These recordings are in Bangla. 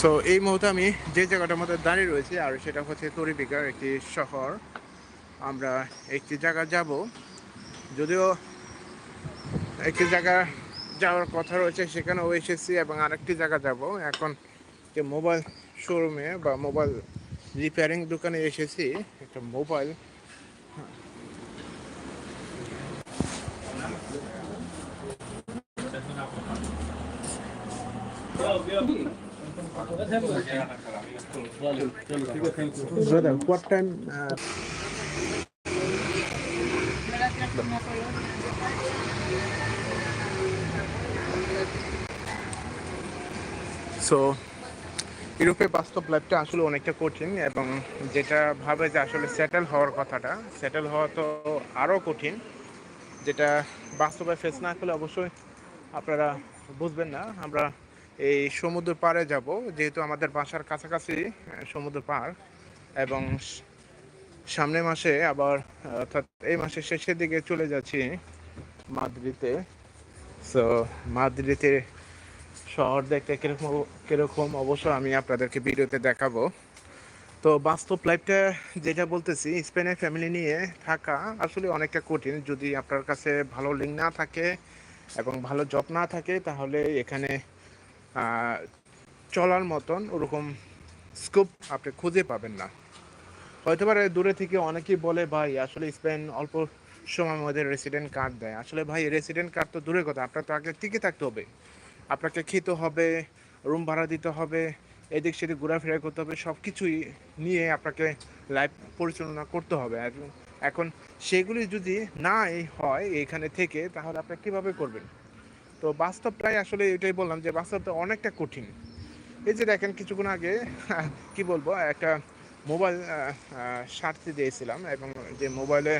সো এই মুহূর্তে আমি যে জায়গাটার মধ্যে দাঁড়িয়ে রয়েছি আর সেটা হচ্ছে তরিবিকার একটি শহর। আমরা একটি জায়গা যাব। যদিও একটি জায়গা যাওয়ার কথা রয়েছে সেখানেও এসেছি এবং আরেকটি জায়গা যাব। এখন যে মোবাইল শোরুমে বা মোবাইল রিপেয়ারিং দোকানে এসেছি একটা mobile. Brother, what time? Uh, so ইউরোপে বাস্তব লাইফটা আসলে অনেকটা কঠিন এবং যেটা ভাবে যে আসলে সেটেল হওয়ার কথাটা সেটেল হওয়া তো আরও কঠিন যেটা বাস্তবে ফেস না করলে অবশ্যই আপনারা বুঝবেন না আমরা এই সমুদ্র পাড়ে যাব, যেহেতু আমাদের বাসার কাছাকাছি সমুদ্র পাড়, এবং স- সামনের মাসে আবার, অর্থাৎ এই মাসের শেষের দিকে চলে যাচ্ছি মাদ্রিতে সো মাদ্রিতে শহর দেখতে কীরকম কীরকম অবশ্য আমি আপনাদেরকে ভিডিওতে দেখাবো। তো বাস্তব লাইফটা যেটা বলতেছি, স্পেনের ফ্যামিলি নিয়ে থাকা আসলে অনেকটা কঠিন। যদি আপনার কাছে ভালো লিঙ্ক না থাকে এবং ভালো জব না থাকে, তাহলে এখানে চলার মতন ওরকম স্কোপ আপনি খুঁজে পাবেন না। হয়তো পারে দূরে থেকে অনেকেই বলে, ভাই, আসলে স্পেন অল্প সময়ের মধ্যে রেসিডেন্ট কার্ড দেয়। আসলে ভাই রেসিডেন্ট কার্ড তো দূরের কথা, আপনার তো আগে টিকে থাকতে হবে। আপনাকে খেতে হবে রুম ভাড়া দিতে হবে, এদিক সেদিক ঘোরাফেরা করতে হবে সব কিছুই নিয়ে আপনাকে লাইফ পরিচালনা করতে হবে। এখন সেগুলি যদি নাই হয় এখানে থেকে, তাহলে আপনি কীভাবে করবেন? তো বাস্তবটাই আসলে এটাই বললাম যে বাস্তবটা অনেকটা কঠিন। এই যে দেখেন কিছুক্ষণ আগে, কি বলব, একটা মোবাইল সারতে দিয়েছিলাম এবং যে মোবাইলে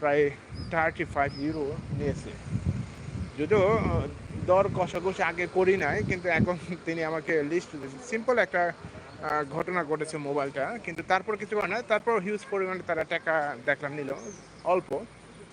প্রায় থার্টি ফাইভ ইউরো নিয়েছে। যদিও দর কষাকষি আগে করি নাই, কিন্তু এখন তিনি আমাকে লিস্ট সিম্পল একটা ঘটনা ঘটেছে মোবাইলটা, কিন্তু তারপর কিছু না তারপর হিউজ পরিমাণে তারা টাকা দেখলাম, নিল, অল্প।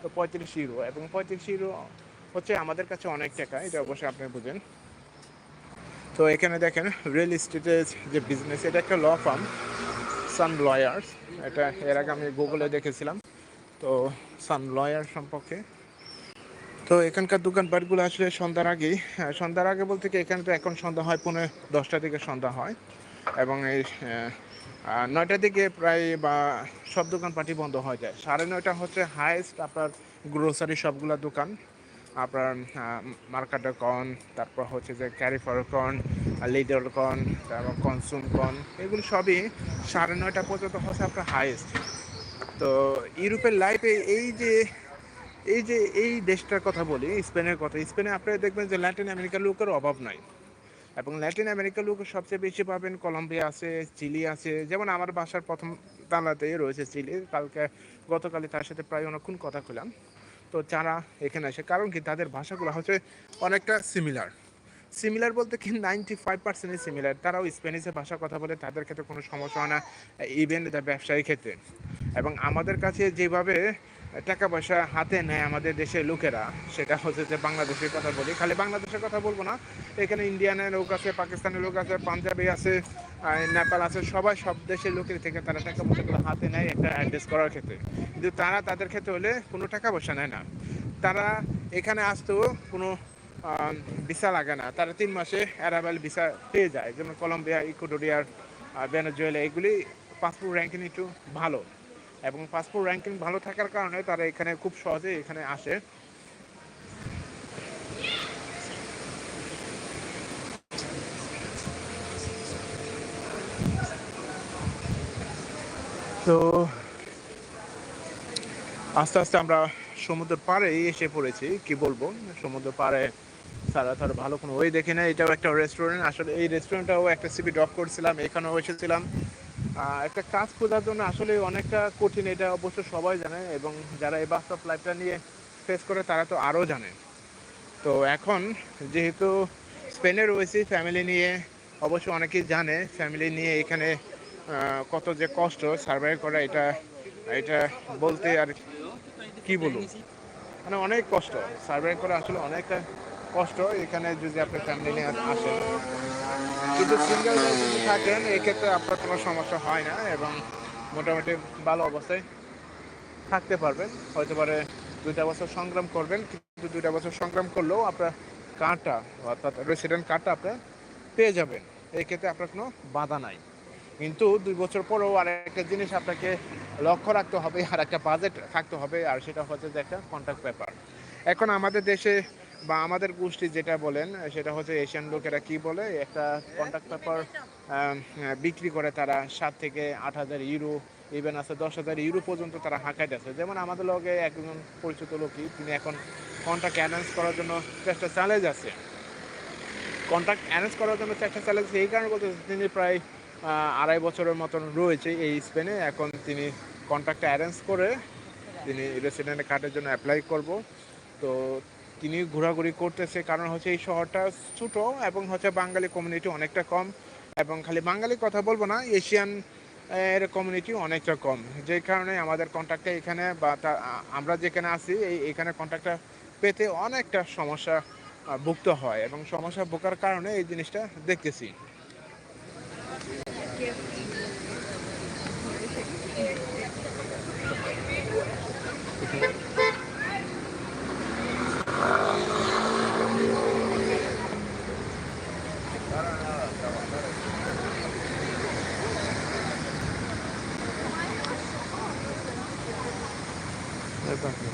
তো পঁয়ত্রিশ ইউরো এবং পঁয়ত্রিশ ইউরো হচ্ছে আমাদের কাছে অনেক টাকা, এটা অবশ্যই আপনি বুঝেন। তো এখানে দেখেন রিয়েল এস্টেটের যে বিজনেস এটা একটা ল ফার্ম সান লয়ার্স এটা এর আগে আমি গুগলে দেখেছিলাম। তো সান লয়ার সম্পর্কে। তো এখানকার দোকানপাটগুলো আসলে সন্ধ্যার আগেই সন্ধ্যার আগে বলতে কি, এখানে তো এখন সন্ধ্যা হয়, পৌনে দশটা থেকে সন্ধ্যা হয়। এবং এই নয়টার দিকে প্রায় বা সব দোকানপাটই বন্ধ হয়ে যায়। সাড়ে নয়টা হচ্ছে হাইয়েস্ট আপনার গ্রোসারি সবগুলো দোকান। আপনার মার্কেটার কন তারপর হচ্ছে যে ক্যারিফার কন তারপর কনসুম কন এগুলো সবই সাড়ে নয়টা পর্যন্ত হচ্ছে আপনার হাইয়েস্ট তো ইউরোপের লাইফে এই যে এই যে, এই দেশটার কথা বলি, স্পেনের কথা, স্পেনে আপনারা দেখবেন যে ল্যাটিন আমেরিকার লোকের অভাব নাই। এবং ল্যাটিন আমেরিকার লোক সবচেয়ে বেশি পাবেন কলম্বিয়া আছে চিলি আছে, যেমন আমার বাসার প্রথম তালাতেই রয়েছে চিলি কালকে গতকালে তার সাথে প্রায় অনেকক্ষণ কথা কইলাম। তো যারা এখানে আসে, কারণ কি তাদের ভাষাগুলো হচ্ছে অনেকটা সিমিলার সিমিলার বলতে কি নাইনটি ফাইভ পার্সেন্টই সিমিলার তারাও স্প্যানিশে ভাষা কথা বলে, তাদের ক্ষেত্রে কোনো সমস্যা হয় না ইভেন ব্যবসায়ী ক্ষেত্রে। এবং আমাদের কাছে যেভাবে টাকা পয়সা হাতে নেয় আমাদের দেশের লোকেরা। সেটা হচ্ছে যে বাংলাদেশের কথা বলি। খালি বাংলাদেশের কথা বলব না। এখানে ইন্ডিয়ানের লোক আছে, পাকিস্তানের লোক আছে, পাঞ্জাবি আছে নেপাল আছে। সবাই সব দেশের লোকের থেকে তারা টাকা পয়সাগুলো হাতে নেয় একটা অ্যাড্রেস করার ক্ষেত্রে। কিন্তু তারা তাদের ক্ষেত্রে হলে কোনো টাকা পয়সা নেয় না। তারা এখানে আসতেও কোনো ভিসা লাগে না। তারা তিন মাসে অ্যারাবেল ভিসা পেয়ে যায়। যেমন কলম্বিয়া ইকুডোরিয়ার ভেনেজুয়েলা, এগুলি পাসপোর্ট র্যাঙ্কিং একটু ভালো। এবং পাসপোর্ট র্যাঙ্কিং ভালো থাকার কারণে তারা এখানে খুব সহজে এখানে আসে। তো আস্তে আস্তে আমরা সমুদ্র পাড়ে এসে পড়েছি, কি বলব? সমুদ্র পাড়ে সারা তার ভালো কোনো ওই দেখি না এটাও একটা রেস্টুরেন্ট আসলে এই রেস্টুরেন্টটাও একটা সিবি ড্রপ করছিলাম, এখানেও এসেছিলাম। একটা কাজ খোঁজার জন্য আসলে অনেকটা কঠিন, এটা অবশ্য সবাই জানে এবং যারা এই বাস্তব লাইফটা নিয়ে ফেস করে তারা তো আরও জানে। তো এখন যেহেতু স্পেনে রয়েছি ফ্যামিলি নিয়ে অবশ্য অনেকেই জানে ফ্যামিলি নিয়ে এখানে কত যে কষ্ট সার্ভাইভ করা, এটা এটা বলতে আর কি বলুন মানে অনেক কষ্ট সার্ভাইভ করা আসলে অনেকটা কষ্ট। এখানে যদি আপনি ফ্যামিলি নিয়ে আসেন কিন্তু সিঙ্গেল যদি থাকেন এক্ষেত্রে আপনার কোনো সমস্যা হয় না এবং মোটামুটি ভালো অবস্থায় থাকতে পারবেন। হয়তো পারে দুইটা বছর সংগ্রাম করবেন, কিন্তু দুইটা বছর সংগ্রাম করলেও আপনার কার্ডটা, অর্থাৎ রেসিডেন্ট কার্ডটা আপনার পেয়ে যাবেন। এই ক্ষেত্রে আপনার কোনো বাধা নাই। কিন্তু দুই বছর পরেও আর একটা জিনিস আপনাকে লক্ষ্য রাখতে হবে আর একটা বাজেট থাকতে হবে, আর সেটা হচ্ছে যে একটা কন্ট্যাক্ট পেপার এখন আমাদের দেশে বা আমাদের গোষ্ঠী যেটা বলেন, সেটা হচ্ছে এশিয়ান লোকেরা কি বলে? একটা কন্ট্যাক্ট পেপার বিক্রি করে তারা সাত থেকে আট হাজার ইউরো ইভেন আছে দশ হাজার ইউরো পর্যন্ত তারা হাঁকাইতেছে যেমন আমাদের লগে একজন পরিচিত লোকই, তিনি এখন কন্ট্রাক্ট অ্যানাউন্স করার জন্য চেষ্টা চ্যালেঞ্জ আছে কন্ট্রাক্ট অ্যারেঞ্জ করার জন্য চেষ্টা চ্যালেঞ্জ এই কারণে বলতে তিনি প্রায় আড়াই বছরের মতন রয়েছে এই স্পেনে। এখন তিনি কন্ট্রাক্ট অ্যারেঞ্জ করে তিনি রেসিডেন্ট কার্ডের জন্য অ্যাপ্লাই করব। তো তিনি ঘোরাঘুরি করতেছে। কারণ হচ্ছে এই শহরটা ছোটো এবং হচ্ছে বাঙালি কমিউনিটি অনেকটা কম এবং খালি বাঙালি কথা বলব না এশিয়ান এর কমিউনিটি অনেকটা কম। যে কারণে আমাদের কন্ট্রাক্টটা এখানে বা তা, আমরা যেখানে আছি, এই, এখানে কন্ট্রাক্টটা পেতে অনেকটা সমস্যা ভুক্ত হয় এবং সমস্যা ভোগার কারণে এই জিনিসটা দেখতেছি। Thank you.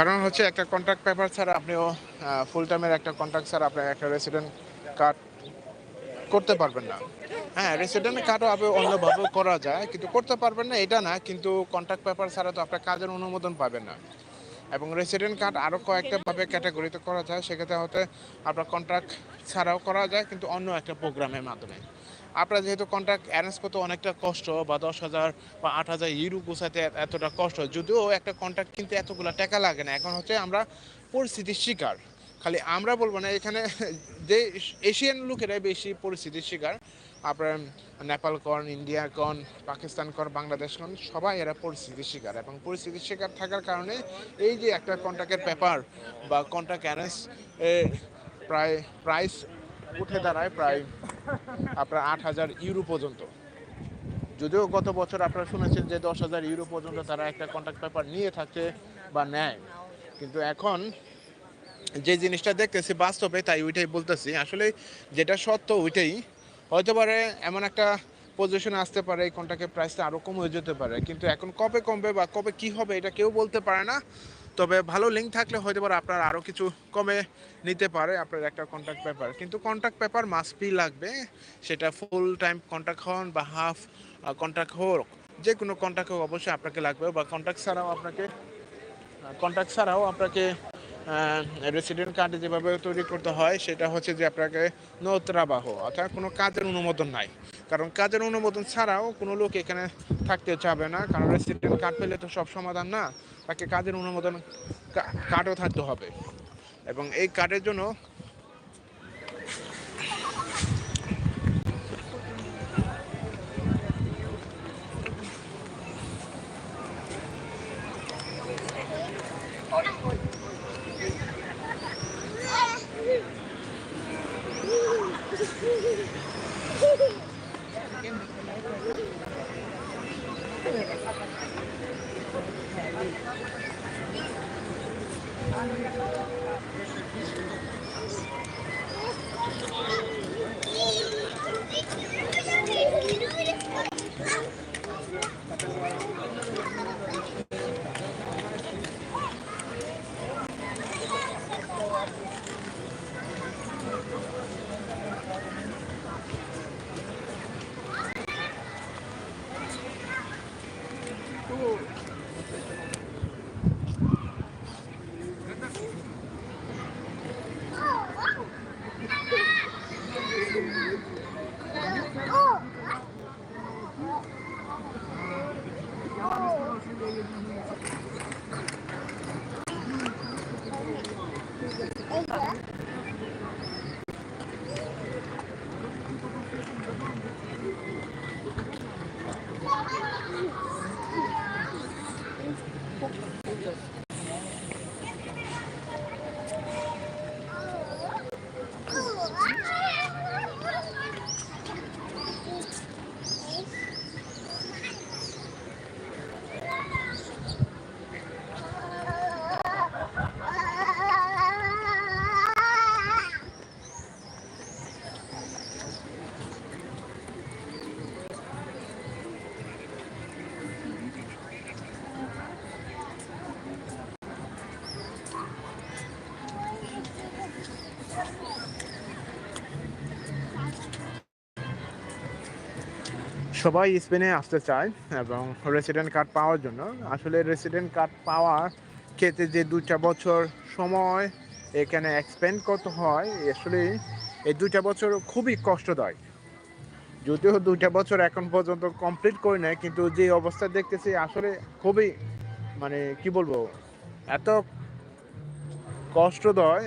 কারণ হচ্ছে একটা কন্ট্রাক্ট পেপার ছাড়া আপনিও ফুল টাইমের একটা কন্ট্রাক্ট ছাড়া আপনার একটা রেসিডেন্ট কার্ড করতে পারবেন না। হ্যাঁ রেসিডেন্ট কার্ডও আপনি অন্যভাবেও করা যায়, কিন্তু করতে পারবেন না, এটা না, কিন্তু কন্ট্রাক্ট পেপার ছাড়া তো আপনার কাজের অনুমোদন পাবেন না। এবং রেসিডেন্ট কার্ড আরও কয়েকটাভাবে ক্যাটাগরিতে করা যায়, সেক্ষেত্রে হতে আপনার কন্ট্রাক্ট ছাড়াও করা যায়, কিন্তু অন্য একটা প্রোগ্রামের মাধ্যমে। আপনার যেহেতু কন্ট্রাক্ট অ্যারেঞ্জ করতে অনেকটা কষ্ট, বা দশ হাজার বা আট হাজার ইউরো গোছাতে এতটা কষ্ট, যদিও একটা কন্ট্রাক্ট কিনতে এতগুলো টাকা লাগে না। এখন হচ্ছে আমরা পরিস্থিতির শিকার। খালি আমরা বলব না, এখানে যে এশিয়ান লোকেরাই বেশি পরিস্থিতির শিকার। আপনার নেপাল কন ইন্ডিয়া কন পাকিস্তান কন বাংলাদেশ কন, সবাই এরা পরিস্থিতির শিকার। এবং পরিস্থিতির শিকার থাকার কারণে এই যে একটা কন্ট্রাক্টের পেপার বা কন্ট্রাক্ট অ্যারেঞ্জ প্রায় প্রাইস উঠে দাঁড়ায় প্রায় আপনার আট হাজার ইউরো পর্যন্ত। যদিও গত বছর আপনারা শুনেছেন যে দশ হাজার ইউরো পর্যন্ত তারা একটা কন্ট্রাক্ট পেপার নিয়ে থাকে বা নেয়। কিন্তু এখন যে জিনিসটা দেখতেছি বাস্তবে তাই ওইটাই বলতেছি। আসলে যেটা সত্য ওইটাই। হয়তো পারে এমন একটা পজিশনে আসতে পারে, এই কন্ট্রাক্টের প্রাইসটা আরও কমে যেতে পারে। কিন্তু এখন কবে কমবে বা কবে কি হবে এটা কেউ বলতে পারে না। তবে ভালো লিঙ্ক থাকলে হয়তো পারে আপনার আরও কিছু কমে নিতে পারে আপনার একটা কন্ট্যাক্ট পেপার কিন্তু কন্ট্যাক্ট পেপার মাস্ট লাগবে। সেটা ফুল টাইম কন্ট্যাক্ট হন বা হাফ কন্ট্যাক্ট হোক যে কোনো কন্ট্যাক্ট হোক অবশ্যই আপনাকে লাগবে বা কন্ট্যাক্ট ছাড়াও আপনাকে কন্ট্যাক্ট ছাড়াও আপনাকে রেসিডেন্ট কার্ডে যেভাবে তৈরি করতে হয়, সেটা হচ্ছে যে আপনাকে নৌত্রাবাহ অর্থাৎ কোনো কাজের অনুমোদন নাই। কারণ কাজের অনুমোদন ছাড়াও কোনো লোক এখানে থাকতে চাবে না, কারণ রেসিডেন্ট কার্ড পেলে তো সব সমাধান না, তাকে কাজের অনুমোদন কার্ডও থাকতে হবে। এবং এই কার্ডের জন্য あるんだけど。সবাই স্পেনে আসতে চায় এবং রেসিডেন্ট কার্ড পাওয়ার জন্য। আসলে রেসিডেন্ট কার্ড পাওয়ার ক্ষেত্রে যে দুইটা বছর সময় এখানে এক্সপেন্ড করতে হয়, আসলে এই দুইটা বছর খুবই কষ্টদায়ক। যদিও দুইটা বছর এখন পর্যন্ত কমপ্লিট করি নেয় কিন্তু যে অবস্থা দেখতেছি, আসলে খুবই মানে কি বলব, এত কষ্টদয়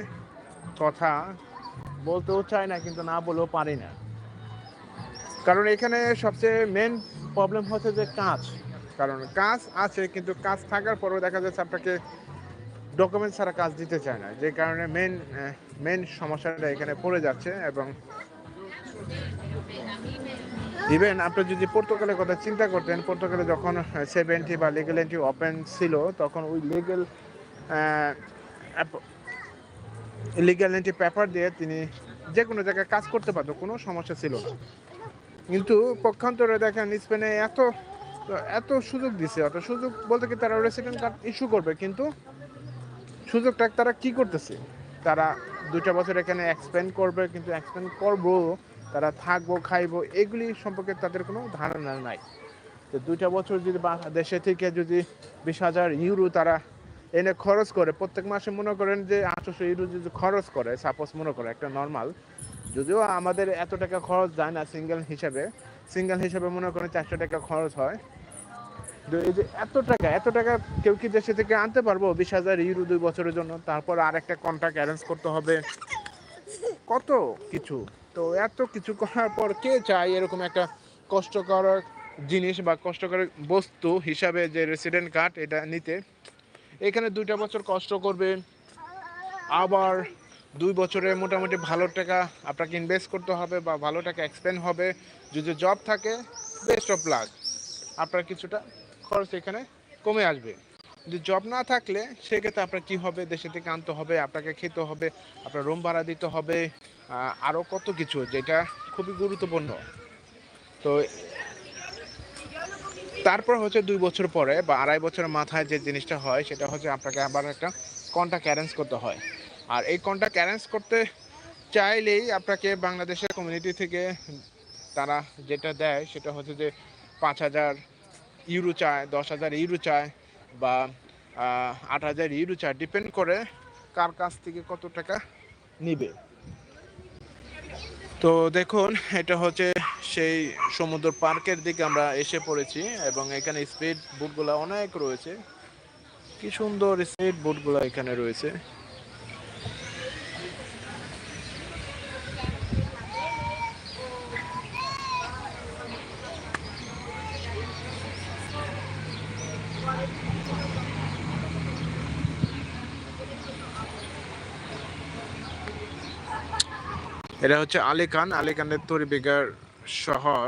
কথা বলতেও চাই না, কিন্তু না বলেও পারি না। কারণ এখানে সবচেয়ে মেন প্রবলেম হচ্ছে যে কাজ। কারণ কাজ আছে, কিন্তু কাজ থাকার পরেও দেখা যাচ্ছে আপনাকে ডকুমেন্ট ছাড়া কাজ দিতে চায় না। যে কারণে মেন মেন সমস্যাটা এখানে পড়ে যাচ্ছে এবং ইভেন আপনি যদি পর্তুগালের কথা চিন্তা করতেন পর্তুগালে যখন সেভেন্টি বা লিগেল এন্ট্রি ওপেন ছিল, তখন ওই লিগেল লিগেল এন্ট্রি পেপার দিয়ে তিনি যে কোনো জায়গায় কাজ করতে পারতো, কোনো সমস্যা ছিল না। কিন্তু পক্ষান্তরে দেখেন, স্পেনে এত এত সুযোগ দিছে অত সুযোগ বলতে কি তারা রেসিডেন্ট কার্ড ইস্যু করবে, কিন্তু সুযোগটা তারা কি করতেছে? তারা দুইটা বছর এখানে এক্সপেন্ড করবে, কিন্তু এক্সপেন্ড করব, তারা থাকব, খাইবো, এগুলি সম্পর্কে তাদের কোনো ধারণা নাই। তো দুইটা বছর যদি দেশে থেকে যদি বিশ হাজার ইউরো তারা এনে খরচ করে, প্রত্যেক মাসে মনে করেন যে আটশোশো ইউরো যদি খরচ করে সাপোজ মনে করে একটা নর্মাল যদিও আমাদের এত টাকা খরচ যায় না সিঙ্গেল হিসাবে সিঙ্গেল হিসাবে মনে করেন চারশো টাকা খরচ হয়। এই যে এত টাকা এত টাকা কেউ কি দেশে থেকে আনতে পারব? বিশ হাজার ইউরো দুই বছরের জন্য। তারপর আর একটা কন্ট্রাক্ট অ্যারেঞ্জ করতে হবে। কত কিছু? তো এত কিছু করার পর কে চায় এরকম একটা কষ্টকর জিনিস বা কষ্টকর বস্তু হিসাবে যে রেসিডেন্ট কার্ড এটা নিতে? এখানে দুইটা বছর কষ্ট করবে। আবার দুই বছরে মোটামুটি ভালো টাকা আপনাকে ইনভেস্ট করতে হবে বা ভালো টাকা এক্সপেন্ড হবে। যদি জব থাকে বেস্ট অফ লাক আপনার কিছুটা খরচ এখানে কমে আসবে। যদি জব না থাকলে, সেক্ষেত্রে আপনার কী হবে? দেশে থেকে আনতে হবে, আপনাকে খেতে হবে, আপনার রুম ভাড়া দিতে হবে আরও কত কিছু, যেটা খুবই গুরুত্বপূর্ণ। তো তারপর হচ্ছে দুই বছর পরে বা আড়াই বছরের মাথায় যে জিনিসটা হয়, সেটা হচ্ছে আপনাকে আবার একটা কন্ট্যাক্ট অ্যারেঞ্জ করতে হয়। আর এই কন্ট্যাক্ট অ্যারেঞ্জ করতে চাইলেই আপনাকে বাংলাদেশের কমিউনিটি থেকে তারা যেটা দেয় সেটা হচ্ছে যে পাঁচ হাজার ইউরো চায়, দশ হাজার ইউরো চায় বা আট হাজার ইউরো চায় ডিপেন্ড করে কার কাছ থেকে কত টাকা নিবে। তো দেখুন, এটা হচ্ছে সেই সমুদ্র পার্কের দিকে আমরা এসে পড়েছি এবং এখানে স্পিড বোটগুলো অনেক রয়েছে। কি সুন্দর স্পিড বোটগুলো এখানে রয়েছে। এটা হচ্ছে আলেকান আলেকানের তরি বেগার শহর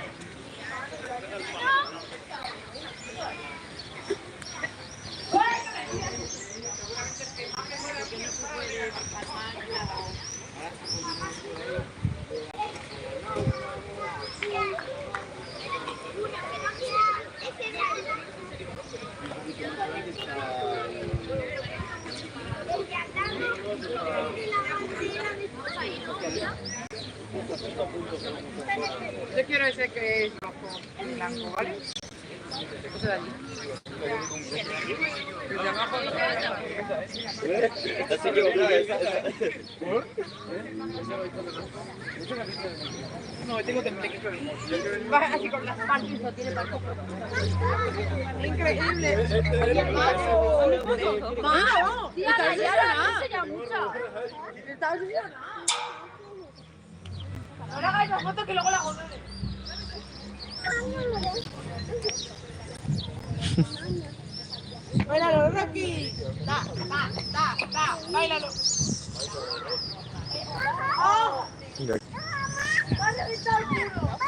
Yo quiero ese que es rojo y blanco, ¿vale? De allí. No, tengo tembleque. Va así con las partes, no tiene tanto. Increíble. ¡Mao! No le hagáis la foto que luego la hago Bailalo, Rocky. Ta, ta, ta, ta. Bailalo. ¡Oh! Ah. ¡Vale, está el culo!